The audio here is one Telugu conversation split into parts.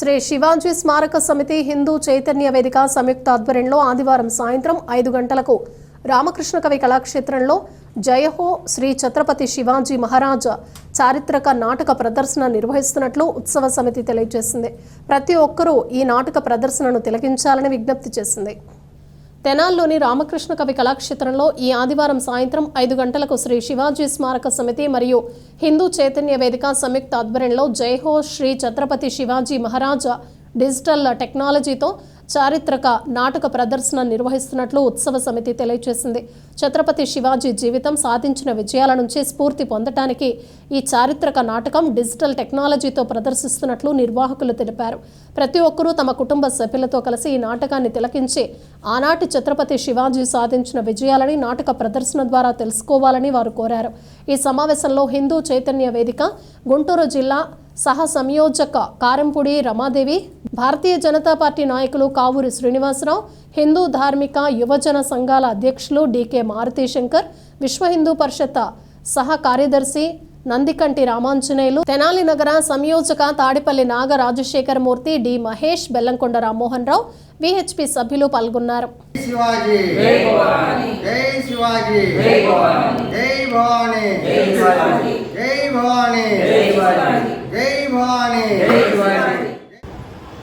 శ్రీ శివాజీ స్మారక సమితి హిందూ చైతన్య వేదిక సంయుక్త ఆధ్వర్యంలో ఆదివారం సాయంత్రం ఐదు గంటలకు రామకృష్ణ కవి కళాక్షేత్రంలో జయహో శ్రీ ఛత్రపతి శివాజీ మహారాజ చారిత్రక నాటక ప్రదర్శన నిర్వహిస్తున్నట్లు ఉత్సవ సమితి తెలియజేసింది. ప్రతి ఒక్కరూ ఈ నాటక ప్రదర్శనను తిలకించాలని విజ్ఞప్తి చేసింది. తెనాల్లోని రామకృష్ణ కవి కళాక్షేత్రంలో ఈ ఆదివారం సాయంత్రం ఐదు గంటలకు శ్రీ శివాజీ స్మారక సమితి మరియు హిందూ చైతన్య వేదిక సంయుక్త ఆధ్వర్యంలో జైహో శ్రీ ఛత్రపతి శివాజీ మహారాజా డిజిటల్ టెక్నాలజీతో చారిత్రక నాటక ప్రదర్శన నిర్వహిస్తున్నట్లు ఉత్సవ సమితి తెలియజేసింది. ఛత్రపతి శివాజీ జీవితం సాధించిన విజయాల నుంచి స్ఫూర్తి పొందటానికి ఈ చారిత్రక నాటకం డిజిటల్ టెక్నాలజీతో ప్రదర్శిస్తున్నట్లు నిర్వాహకులు తెలిపారు. ప్రతి ఒక్కరూ తమ కుటుంబ సభ్యులతో కలిసి ఈ నాటకాన్ని తిలకించి ఆనాటి ఛత్రపతి శివాజీ సాధించిన విజయాలని నాటక ప్రదర్శన ద్వారా తెలుసుకోవాలని వారు కోరారు. ఈ సమావేశంలో హిందూ చైతన్య వేదిక గుంటూరు జిల్లా సహ సంయోజక కారంపూడి రమాదేవి భారతీయ జనతా పార్టీ నాయకులు కావూరి శ్రీనివాసరావు హిందూ ధార్మిక యువజన సంఘాల అధ్యక్షులు డీకే మారుతి శంకర్ విశ్వ హిందూ పరిషత్ సహ కార్యదర్శి నందికంటి రామాంజనేయులు తెనాలి నగర సంయోజక తాడిపల్లి నాగ రాజశేఖరమూర్తి డి మహేష్ బెల్లంకొండ రామ్మోహన్ రావు విహెచ్పి సభ్యులు పాల్గొన్నారు. శివాజీ! జై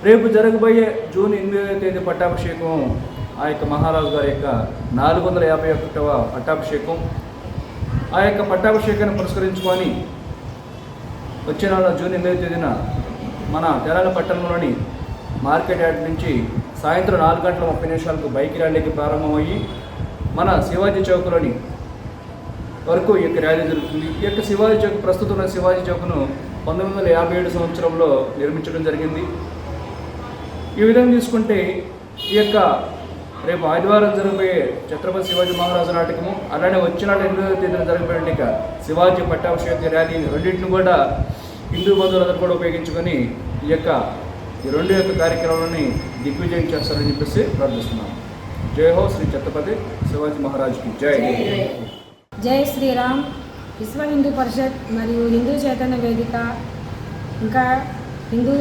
రేపు జరగబోయే జూన్ ఎనిమిదవ తేదీ పట్టాభిషేకం ఆ యొక్క మహారాజు గారి యొక్క నాలుగు వందల యాభై ఒకటవ పట్టాభిషేకం. ఆ యొక్క పట్టాభిషేకాన్ని పురస్కరించుకొని వచ్చే నెల జూన్ ఎనిమిదవ తేదీన మన తెరాల పట్టణంలోని మార్కెట్ యార్డ్ నుంచి సాయంత్రం నాలుగు గంటల ముప్పై నిమిషాలకు బైక్ ర్యాలీకి ప్రారంభమయ్యి మన శివాజీ చౌక్లోని వరకు ఈ యొక్క ర్యాలీ జరుగుతుంది. ఈ యొక్క శివాజీ చౌక్ ప్రస్తుతం ఉన్న శివాజీ చౌక్ను పంతొమ్మిది వందల యాభై ఏడు సంవత్సరంలో నిర్మించడం జరిగింది. ఈ విధంగా తీసుకుంటే ఈ యొక్క రేపు ఆదివారం జరగబోయే ఛత్రపతి శివాజీ మహారాజు నాటకము అలానే వచ్చిన ఎనిమిదవ తేదీన జరగబోయే ఇక శివాజీ పట్టాభిషేక ర్యాలీ రెండింటిని కూడా హిందూ బంధువులందరూ కూడా ఉపయోగించుకొని ఈ యొక్క ఈ రెండు యొక్క కార్యక్రమాలని దిగ్విజయం చేస్తారని చెప్పేసి ప్రార్థిస్తున్నాను జై హో శ్రీ ఛత్రపతి శివాజీ మహారాజ్కి. జై జై శ్రీరామ్. విశ్వ హిందూ పరిషత్ మరియు హిందూ చైతన్య వేదిక. ఇంకా హిందూ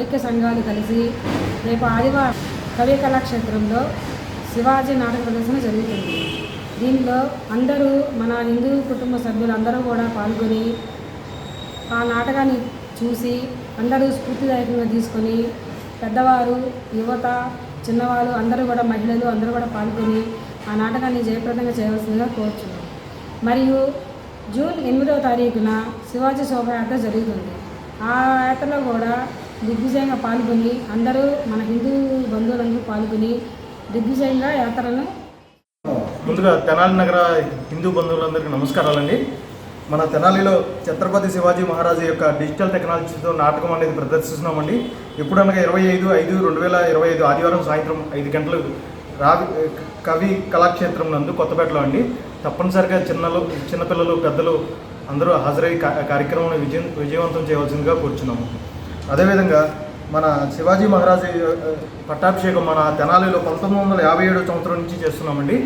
ఐక్య సంఘాలు కలిసి రేపు ఆదివారం కవి కళాక్షేత్రంలో శివాజీ నాటక ప్రదర్శన జరుగుతుంది. దీనిలో అందరూ మన హిందూ కుటుంబ సభ్యులు అందరూ కూడా పాల్గొని ఆ నాటకాన్ని చూసి అందరూ స్ఫూర్తిదాయకంగా తీసుకొని పెద్దవారు యువత చిన్నవారు అందరూ కూడా మహిళలు అందరూ కూడా పాల్గొని ఆ నాటకాన్ని జయప్రదంగా చేయవలసిందిగా కోరుచున్నాం. మరియు జూన్ ఎనిమిదవ తారీఖున శివాజీ శోభయాత్ర జరుగుతుంది. ఆ యాత్రలో కూడా దిగ్విజయంగా పాల్గొని అందరూ మన హిందూ బంధువులందరూ పాల్గొని దిగ్విజయంగా యాత్రను ముందుగా తెనాలి నగర హిందూ బంధువులందరికీ నమస్కారాలండి. మన తెనాలిలో ఛత్రపతి శివాజీ మహారాజు యొక్క డిజిటల్ టెక్నాలజీతో నాటకం అనేది ప్రదర్శిస్తున్నామండి. ఎప్పుడనగా ఇరవై ఐదు ఐదు రెండు వేల ఇరవై ఐదు ఆదివారం సాయంత్రం ఐదు గంటలు రావి కవి కళాక్షేత్రం నందు కొత్తపేటలో అండి. తప్పనిసరిగా చిన్నలు చిన్నపిల్లలు పెద్దలు అందరూ హాజరై కార్యక్రమం కార్యక్రమాన్ని విజయం విజయవంతం చేయవలసిందిగా కోరుచున్నాము. అదేవిధంగా మన శివాజీ మహారాజ్ పట్టాభిషేకం మన తెనాలిలో పంతొమ్మిది వందల యాభై ఏడో సంవత్సరం నుంచి చేస్తున్నామండి.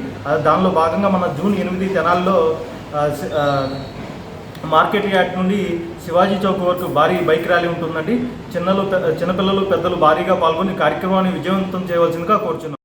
దానిలో భాగంగా మన జూన్ ఎనిమిది తెనాలిలో మార్కెట్ యార్డ్ నుండి శివాజీ చౌక్ వరకు భారీ బైక్ ర్యాలీ ఉంటుందండి. చిన్నలు చిన్నపిల్లలు పెద్దలు భారీగా పాల్గొని కార్యక్రమాన్ని విజయవంతం చేయవలసిందిగా కోరుచున్నాం